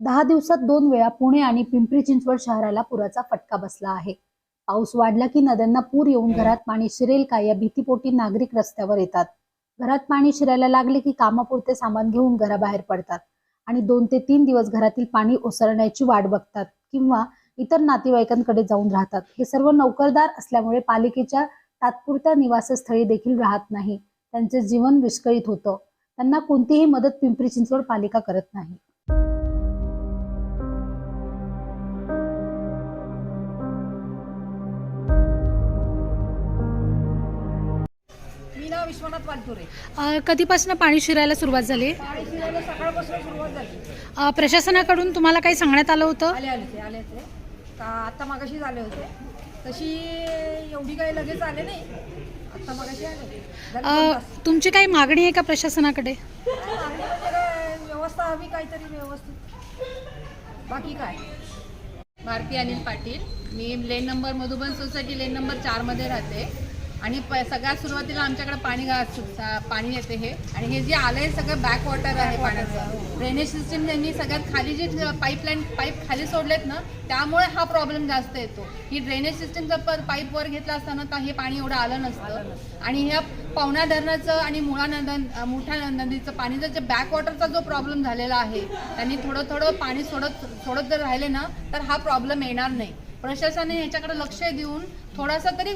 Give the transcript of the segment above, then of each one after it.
दहा दिवसात दोन वेळा पुणे आणि पिंपरी चिंचवड शहराला पुराचा फटका बसला आहे. पाऊस वाढला की नद्यांना पूर येऊन घरात पाणी शिरेल का या भीतीपोटी नागरिक रस्त्यावर येतात. घरात पाणी शिरायला लागले की कामापुरते सामान घेऊन घराबाहेर पडतात आणि दोन ते तीन दिवस घरातील पाणी ओसरण्याची वाट बघतात किंवा इतर नातेवाईकांकडे जाऊन राहतात. हे सर्व नोकरदार असल्यामुळे पालिकेच्या तात्पुरत्या निवासस्थळी देखील राहत नाही. त्यांचे जीवन विस्कळीत होतं. त्यांना कोणतीही मदत पिंपरी चिंचवड पालिका करत नाही. विश्वनाथ वालचुरे अ, कधीपासून पाणी शिरायला सुरुवात झाली? पाणी शिरायला सकाळपासून सुरुवात झाली. अ, प्रशासनाकडून तुम्हाला काही सांगण्यात आलं होतं? आले आले ते आले ते. का आत्ता मागाशी झाले होते. तशी एवढी काही लगेच आले नाही. आत्ता मागाशी आले. झाले अ, दोन तास. तुमची काही मागणी आहे का प्रशासनाकडे? म्हणजे काय, व्यवस्था हवी काहीतरी व्यवस्थित. बाकी काय? भारती अनिल पाटील. मी lane number Madhuban society lane number चारमध्ये राहते. आणि प सगळ्यात सुरुवातीला आमच्याकडे पाणी गा- पाणी येते हे. आणि हे जे आलं आहे सगळं बॅक वॉटर आहे पाण्याचं. ड्रेनेज सिस्टीम त्यांनी सगळ्यात खाली जे पाईपलाईन पाईप खाली सोडलेत ना त्यामुळे हा प्रॉब्लेम जास्त येतो. ही ड्रेनेज सिस्टीम जर पाईप वर घेतला असताना तर हे पाणी एवढं आलं नसतं. आणि ह्या पवना धरणाचं आणि मुळा नद मोठ्या नदीचं पाणीचं जे बॅक वॉटरचा जो प्रॉब्लेम झालेला आहे त्यांनी थोडं थोडं पाणी सोडत सोडत जर राहिले ना तर हा प्रॉब्लेम येणार नाही. प्रशासनाने ह्याच्याकडे लक्ष देऊन थोडासा तरी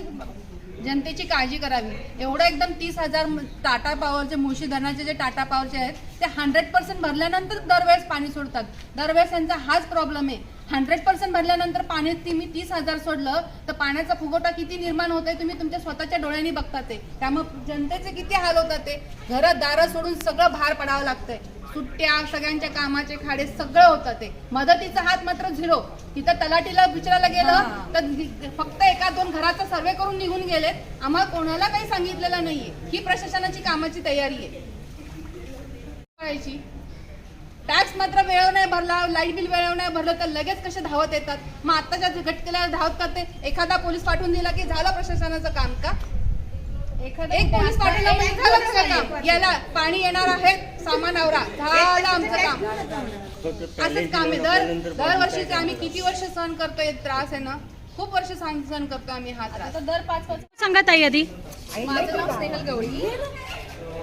जनतेची काळजी करावी. एवढं एकदम तीस हजार टाटा पॉवरचे मुळशी धरणाचे जे टाटा पॉवरचे आहेत ते हंड्रेड पर्सेंट भरल्यानंतर दरवेळेस पाणी सोडतात. दरवेळेस त्यांचा हाच प्रॉब्लेम आहे. हंड्रेड पर्सेंट भरल्यानंतर पाणी तुम्ही तीस हजार सोडलं तर पाण्याचा फुगवटा किती निर्माण होतोय तुम्ही तुमच्या स्वतःच्या डोळ्यांनी बघता ते. त्यामुळे जनतेचे किती हाल होतात ते? घरं दारं सोडून सगळं बाहेर पडावं लागतंय. सुट्ट्या सगळ्यांच्या कामाचे खाडे सगळं होतं ते. मदतीचा हात मात्र झिरो. तिथं तलाठीला विचारायला गेलं तर फक्त एका दोन घराचा सर्वे करून निघून गेलेत. आम्हाला कोणाला काही सांगितलेलं नाहीये. ही प्रशासनाची कामाची तयारी आहे. टॅक्स मात्र वेळेवर नाही भरला लाइट बिल वेळेवर नाही भरलं तर लगेच कसे धावत येतात? मग आत्ताच्या घटकेला धावत करते. एखादा पोलीस पाठवून दिला की झालं प्रशासनाचं काम का? एक पोलीस पाठवला म्हणजे झालं तुझं काम याला पाणी येणार आहे सामान आवरा. झालं आमचं काम. असंच काम आहे. दर दरवर्षीचे आम्ही किती वर्ष सहन करतोय त्रास आहे ना? खूप वर्ष सहन सहन करतो आम्ही हा त्रास. दर पाच पाच सांगा ताई आधी. माझं नाव स्नेहल गवळी.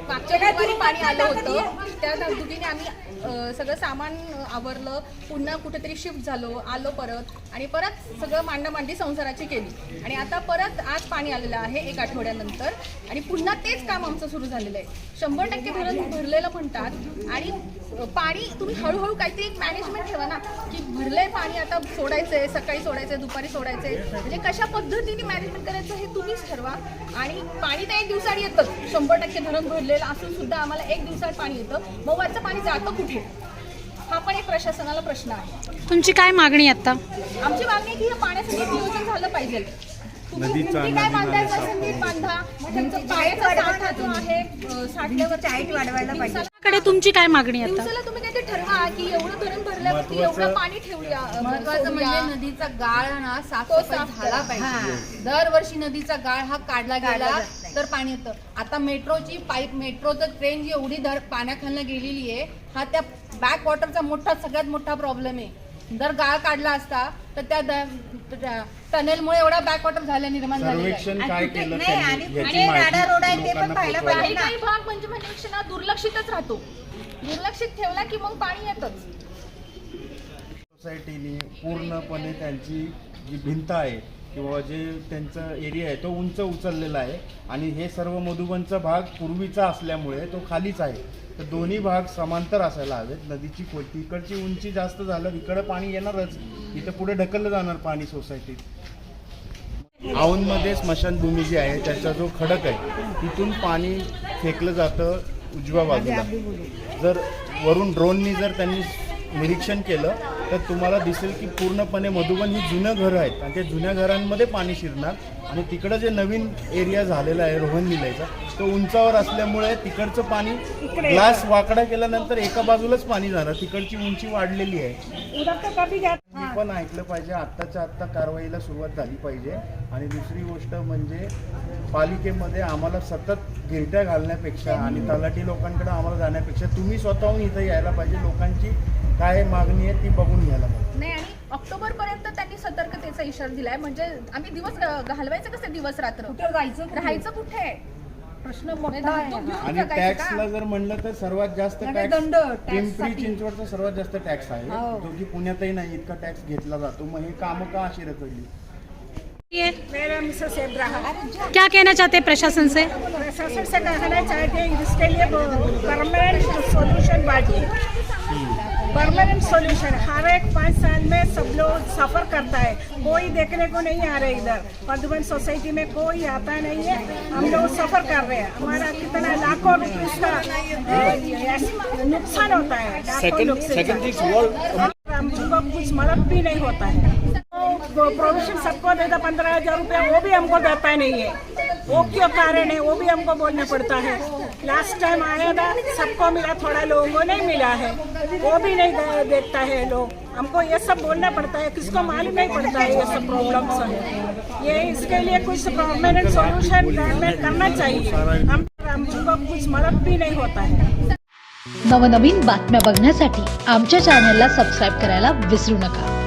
मागच्या गुरुवारी पाणी आलं होतं. त्या दुखीने आम्ही सगळं सामान आवरलं पुन्हा कुठेतरी शिफ्ट झालो आलो परत आणि परत सगळं मांडामांडी संसाराची केली. आणि आता परत आज पाणी आलेलं आहे एक आठवड्यानंतर आणि पुन्हा तेच काम आमचं सुरू झालेलं आहे. शंभर टक्के धरण भरलेलं म्हणतात आणि पाणी तुम्ही हळूहळू काहीतरी एक मॅनेजमेंट ठेवा ना की भरलंय पाणी आता सोडायचंय सकाळी सोडायचंय दुपारी सोडायचंय. म्हणजे कशा पद्धतीने मॅनेजमेंट करायचं हे तुम्हीच ठरवा. आणि पाणी तर एक दिवसात येतं. शंभर टक्के धरण भरलेलं असून सुद्धा आम्हाला एक दिवसात पाणी येतं. मग वरचं पाणी जातं कुठे? हा पण एक प्रशासनाला प्रश्न आहे. तुमची काय मागणी आता? आमची मागणी आहे की या पाण्यासाठी नियोजन झालं पाहिजे. तुम्ही भिंती काय बांधायचं असेल कडे तुमची काय मागणी आहे आता तुम्ही काहीतरी ठरवा की एवढं धरण भरल्यावरती एवढं पाणी ठेवूया महत्वाचं. म्हणजे नदीचा गाळ ना तो साफसफाई साफ झाला. पाहिजे. दरवर्षी नदीचा गाळ हा काढला गेला तर पाणी येतं. आता मेट्रोची पाईप मेट्रोचं ट्रेन जी एवढी धर पाण्याखालनं गेलेली आहे हा त्या बॅक वॉटरचा मोठा सगळ्यात मोठा प्रॉब्लेम आहे. जर गाळ काढला असता तर त्या टनेलमुळे एवढा बॅक वॉटर झाला निर्माण झालेला आहे. सर्वेक्षण काय केलं नाही, त्यांनी? आणि याची कुठे माहिती राडा रोड आहे ते पण लोकांना पाहायला पोहोचवायला काही काही भाग म्हणजे म्हणजे ना दुर्लक्षितच राहतो. दुर्लक्षित ठेवला की मग पाणी येतच. सोसायटीने पूर्णपणे त्यांची जी भिंत आहे किंवा जे त्यांचा एरिया आहे तो उंच उचललेला आहे आणि हे सर्व मधुबनचा भाग पूर्वीचा असल्यामुळे तो खालीच आहे. तर दोन्ही भाग समांतर असायला हवेत. नदीची खोटी इकडची उंची जास्त झालं इकडं पाणी येणारच. इथं पुढे ढकललं जाणार पाणी सोसायटीत औंधमध्ये स्मशानभूमी जी आहे त्याचा जो खडक आहे तिथून पाणी फेकलं जातं उजव्या बाजूला. जर वरून ड्रोननी जर त्यांनी निरीक्षण केलं तर तुम्हाला दिसेल की पूर्णपणे मधुबन ही जुनं घरं आहेत आणि त्या जुन्या घरांमध्ये पाणी शिरणार. आणि तिकडं जे नवीन एरिया झालेला आहे रोहन निलायचा तो उंचावर असल्यामुळे तिकडचं पाणी ग्लास वाकडा केल्यानंतर एका बाजूलाच पाणी जाणार. तिकडची उंची वाढलेली आहे. मी पण ऐकलं पाहिजे आत्ताच्या आत्ता कारवाईला सुरुवात झाली पाहिजे. आणि दुसरी गोष्ट म्हणजे पालिकेमध्ये आम्हाला सतत गिरट्या घालण्यापेक्षा आणि तलाठी लोकांकडे आम्हाला जाण्यापेक्षा तुम्ही स्वतःहून इथं यायला पाहिजे. लोकांची काय मागणी आहे ती बघून घ्यायला पाहिजे. ऑक्टोबर पर्यंत त्यांनी सतर्कतेचा इशारा दिलाय. म्हणजे आम्ही दिवस घालवायचं कसं दिवस रात्र? कुठं जायचं कुठे? राहायचं कुठे? प्रश्न मोठा तर आहे हा. आणि जगायचं टॅक्सला का? जर म्हणलं तर सर्वात जास्त टॅक्स दंड. पिंपरी चिंचवडचा सर्वात जास्त टॅक्स आहे. हो. जो की पुण्यातही नाही इतका टॅक्स घेतला जातो. मग हे कामं का अशी रखडली मेरा मिसेस इब्राहिम क्या कहना चाहते हैं प्रशासन से? प्रशासन से कहना चाहते हैं इसके लिए परमानेंट सॉल्यूशन बांटिए परमानेंट सॉल्यूशन हर एक पाँच साल में सब लोग सफ़र करता है। कोई देखने को नहीं आ रहे इधर। मधुबन सोसाइटी में कोई आता नहीं है। हम लोग सफ़र कर रहे हैं। हमारा कितना लाखों रुपये का नुकसान होता है। हमको कुछ मदद भी नहीं होता है। वो प्रोविज़न सबको देता पंद्रह हज़ार रुपया वो भी हमको देता नहीं है। वो क्यों कारण है? वो भी हमको बोलना पड़ता है। लास्ट टाइम आया था सबको मिला थोड़ा लोगों को नहीं मिला है। वो भी नहीं देखता है लोग। हमको ये सब बोलना पड़ता है किसको मालूम नहीं पड़ता है ये सब प्रॉब्लम्स ये इसके लिए कुछ परमानेंट सॉल्यूशन गवर्नमेंट करना चाहिए। हम हमको कुछ मदद भी नहीं होता है। नवनवीन बातम्या बघण्यासाठी आमच्या चॅनलला सबस्क्राईब करायला विसरू नका.